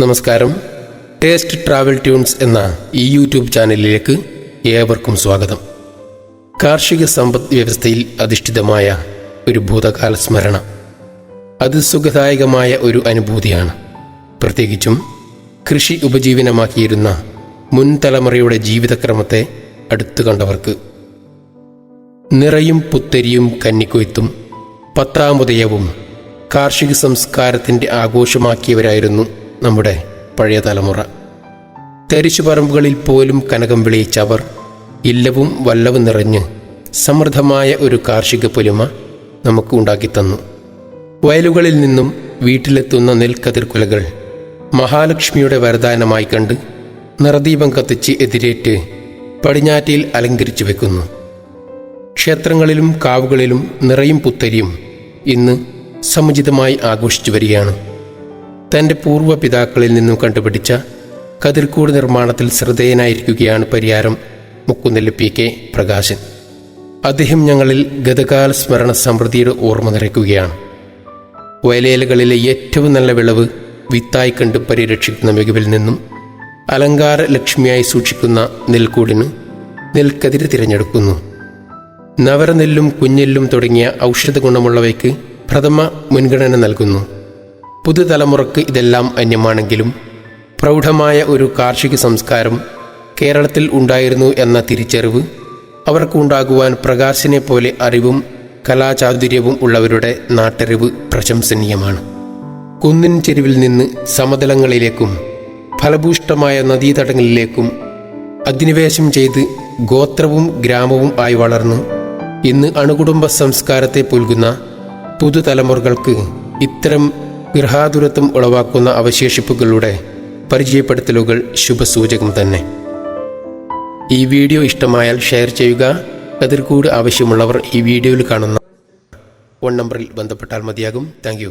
നമസ്കാരം. Taste travel tunes എന്ന ഈ യൂട്യൂബ് ചാനലിലേക്ക് ഏവർക്കും സ്വാഗതം. കാർഷിക സമ്പദ് വ്യവസ്ഥയിൽ അധിഷ്ഠിതമായ ഒരു ഭൂതകാല സ്മരണ. അത് സുഖദായകമായ ഒരു അനുഭൂതിയാണ്. പ്രത്യേകിച്ചും കൃഷി ഉപജീവനമാക്കിയിരുന്ന മുൻ തലമുറയുടെ ജീവിതക്രമത്തെ അടുത്തു കണ്ടവർക്ക്. നിറയും പുത്തരിയും കന്നിക്കൊയ്ത്തും പത്താമുദയവും കാർഷിക സംസ്കാരത്തിന്റെ ആഘോഷമാക്കിയവരായിരുന്നു നമ്മുടെ പഴയ തലമുറ. തരിശുപറമ്പുകളിൽ പോലും കനകം വിളയിച്ചവർ ഇല്ലവും വല്ലവും നിറഞ്ഞ് സമൃദ്ധമായ ഒരു കാർഷിക പൊലിമ നമുക്ക് ഉണ്ടാക്കിത്തന്നു. വയലുകളിൽ നിന്നും വീട്ടിലെത്തുന്ന നെൽക്കതിർക്കുലകൾ മഹാലക്ഷ്മിയുടെ വരദാനമായി കണ്ട് നിറദീപം കത്തിച്ച് എതിരേറ്റ് പടിഞ്ഞാറ്റിയിൽ അലങ്കരിച്ചു വെക്കുന്നു. ക്ഷേത്രങ്ങളിലും കാവുകളിലും നിറയും പുത്തരിയും ഇന്ന് സമുചിതമായി ആഘോഷിച്ചു വരികയാണ്. തന്റെ പൂർവ പിതാക്കളിൽ നിന്നും കണ്ടുപിടിച്ച കതിർക്കൂട് നിർമ്മാണത്തിൽ ശ്രദ്ധേയനായിരിക്കുകയാണ് പരിയാരം മുക്കുന്നെല്ല് പി കെ പ്രകാശൻ. അദ്ദേഹം ഞങ്ങളിൽ ഗതകാല സ്മരണ സമൃദ്ധിയുടെ ഓർമ്മ നിറയ്ക്കുകയാണ്. വയലേലകളിലെ ഏറ്റവും നല്ല വിളവ് വിത്തായി കണ്ട് പരിരക്ഷിക്കുന്ന മികവിൽ നിന്നും അലങ്കാര ലക്ഷ്മിയായി സൂക്ഷിക്കുന്ന നെൽക്കൂടിന് നെൽക്കതിര് തിരഞ്ഞെടുക്കുന്നു. നവരനെല്ലും കുഞ്ഞെല്ലും തുടങ്ങിയ ഔഷധ ഗുണമുള്ളവയ്ക്ക് പ്രഥമ മുൻഗണന നൽകുന്നു. പുതുതലമുറക്ക് ഇതെല്ലാം അന്യമാണെങ്കിലും പ്രൗഢമായ ഒരു കാർഷിക സംസ്കാരം കേരളത്തിൽ ഉണ്ടായിരുന്നു എന്ന തിരിച്ചറിവ് അവർക്കുണ്ടാകുവാൻ പ്രകാശിനെ പോലെ അറിവും കലാചാതുര്യവും ഉള്ളവരുടെ നാട്ടറിവ് പ്രശംസനീയമാണ്. കുന്നിൻ ചെരുവിൽ നിന്ന് സമതലങ്ങളിലേക്കും ഫലഭൂഷ്ടമായ നദീതടങ്ങളിലേക്കും അധിനിവേശം ചെയ്ത് ഗോത്രവും ഗ്രാമവും ആയി വളർന്ന് ഇന്ന് അണുകുടുംബ സംസ്കാരത്തെ പുൽകുന്ന പുതുതലമുറകൾക്ക് ഇത്തരം ഗൃഹാതുരത്വം ഉളവാക്കുന്ന അവശേഷിപ്പുകളുടെ പരിചയപ്പെടുത്തലുകൾ ശുഭസൂചകം തന്നെ. ഈ വീഡിയോ ഇഷ്ടമായാൽ ഷെയർ ചെയ്യുക. കതിർകൂട് ആവശ്യമുള്ളവർ ഈ വീഡിയോയിൽ കാണുന്ന ഫോൺ നമ്പറിൽ ബന്ധപ്പെട്ടാൽ മതിയാകും. താങ്ക്